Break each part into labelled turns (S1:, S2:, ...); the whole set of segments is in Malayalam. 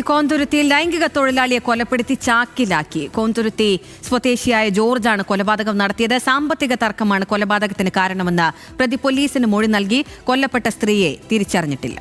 S1: കോന്തുരുത്തിയിൽ ലൈംഗിക തൊഴിലാളിയെ കൊലപ്പെടുത്തി ചാക്കിലാക്കി. കോന്തുരുത്തി സ്വദേശിയായ ജോർജാണ് കൊലപാതകം നടത്തിയത്. സാമ്പത്തിക തർക്കമാണ് കൊലപാതകത്തിന് കാരണമെന്ന് പ്രതി പോലീസിന് മൊഴി നൽകി. കൊല്ലപ്പെട്ട സ്ത്രീയെ തിരിച്ചറിഞ്ഞിട്ടില്ല.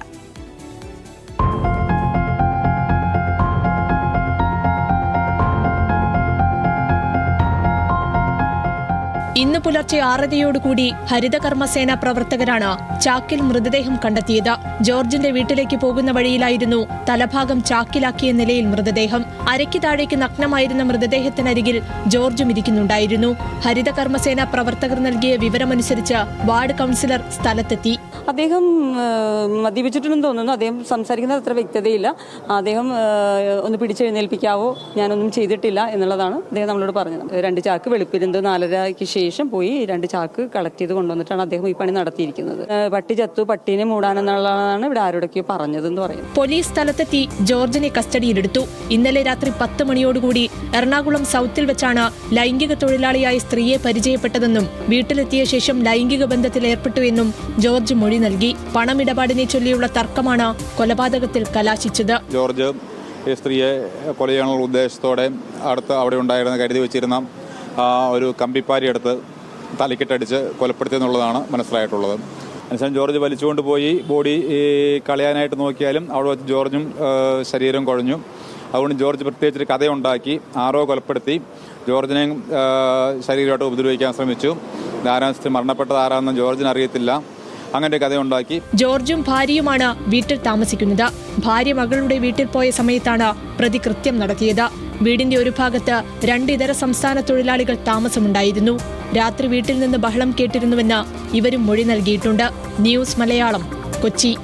S2: ഇന്ന് പുലർച്ചെ ആറരയോടുകൂടി ഹരിതകർമ്മസേന പ്രവർത്തകരാണ് ചാക്കിൽ മൃതദേഹം കണ്ടെത്തിയത്. ജോർജിന്റെ വീട്ടിലേക്ക് പോകുന്ന വഴിയിലായിരുന്നു തലഭാഗം ചാക്കിലാക്കിയ നിലയിൽ മൃതദേഹം. അരയ്ക്ക് താഴേക്ക് നഗ്നമായിരുന്ന മൃതദേഹത്തിനരികിൽ ജോർജും ഇരിക്കുന്നുണ്ടായിരുന്നു. ഹരിതകർമ്മസേന പ്രവർത്തകർ നൽകിയ വിവരമനുസരിച്ച് വാർഡ് കൌൺസിലർ സ്ഥലത്തെത്തി.
S3: അദ്ദേഹം മദ്യപിച്ചിട്ടുണ്ടെന്ന് തോന്നുന്നു. അദ്ദേഹം സംസാരിക്കുന്നത് അത്ര വ്യക്തതയില്ല. അദ്ദേഹം ഒന്ന് പിടിച്ചെഴുന്നേൽപ്പിക്കാവോ? ഞാനൊന്നും ചെയ്തിട്ടില്ല എന്നുള്ളതാണ് അദ്ദേഹം നമ്മളോട് പറഞ്ഞത്. രണ്ട് ചാക്ക് വെളുപ്പിരുന്ന് നാലരയ്ക്ക് ശേഷം പോയി രണ്ട് ചാക്ക് കളക്ട് ചെയ്ത് കൊണ്ടുവന്നിട്ടാണ് അദ്ദേഹം ഈ പണി നടത്തിയിരിക്കുന്നത്. പട്ടി ചത്തു പട്ടീനെ മൂടാനെന്നുള്ളതാണ് ഇവിടെ ആരോടൊക്കെയോ പറഞ്ഞതെന്ന് പറയുന്നത്.
S2: പോലീസ് സ്ഥലത്തെത്തി ജോർജിനെ കസ്റ്റഡിയിലെടുത്തു. ഇന്നലെ രാത്രി പത്ത് മണിയോടുകൂടി എറണാകുളം സൗത്തിൽ വെച്ചാണ് ലൈംഗിക തൊഴിലാളിയായ സ്ത്രീയെ പരിചയപ്പെട്ടതെന്നും വീട്ടിലെത്തിയ ശേഷം ലൈംഗിക ബന്ധത്തിൽ ഏർപ്പെട്ടു എന്നും ജോർജ് മൊഴി നൽകി പണമിടപാടിനെ ചൊല്ലിയുള്ള തർക്കമാണ് കൊലപാതകത്തിൽ കലാശിച്ചത്.
S4: ജോർജ് ഈ സ്ത്രീയെ കൊല ചെയ്യാനുള്ള ഉദ്ദേശത്തോടെ അടുത്ത് അവിടെ ഉണ്ടായിരുന്ന കരുതി വെച്ചിരുന്ന ഒരു കമ്പിപ്പാരി എടുത്ത് തലക്കിട്ടടിച്ച് കൊലപ്പെടുത്തിയെന്നുള്ളതാണ് മനസ്സിലായിട്ടുള്ളത്. അതിനുശേഷം ജോർജ് വലിച്ചുകൊണ്ട് പോയി ബോഡി കളയാനായിട്ട് നോക്കിയാലും അവിടെ വെച്ച് ജോർജും ശരീരം കുഴഞ്ഞു. അതുകൊണ്ട് ജോർജ് പ്രത്യേകിച്ചൊരു കഥയുണ്ടാക്കി ആരോ കൊലപ്പെടുത്തി ജോർജിനെയും ആ, ശരീരമായിട്ട് ഉപദ്രവിക്കാൻ ശ്രമിച്ചു. ആരാ മരണപ്പെട്ടത് ആരാണെന്ന് ജോർജിന് അറിയത്തില്ല. അങ്ങനെ കഥയുണ്ടാക്കി.
S2: ജോർജും ഭാര്യയുമാണ് വീട്ടിൽ താമസിക്കുന്നത്. ഭാര്യ മകളുടെ വീട്ടിൽ പോയ സമയത്താണ് പ്രതി കൃത്യം നടത്തിയത്. വീടിന്റെ ഒരു ഭാഗത്ത് രണ്ട് ഇതര സംസ്ഥാന തൊഴിലാളികൾ താമസമുണ്ടായിരുന്നു. രാത്രി വീട്ടിൽ നിന്ന് ബഹളം കേട്ടിരുന്നുവെന്ന് ഇവരും മൊഴി നൽകിയിട്ടുണ്ട്. ന്യൂസ് മലയാളം കൊച്ചി.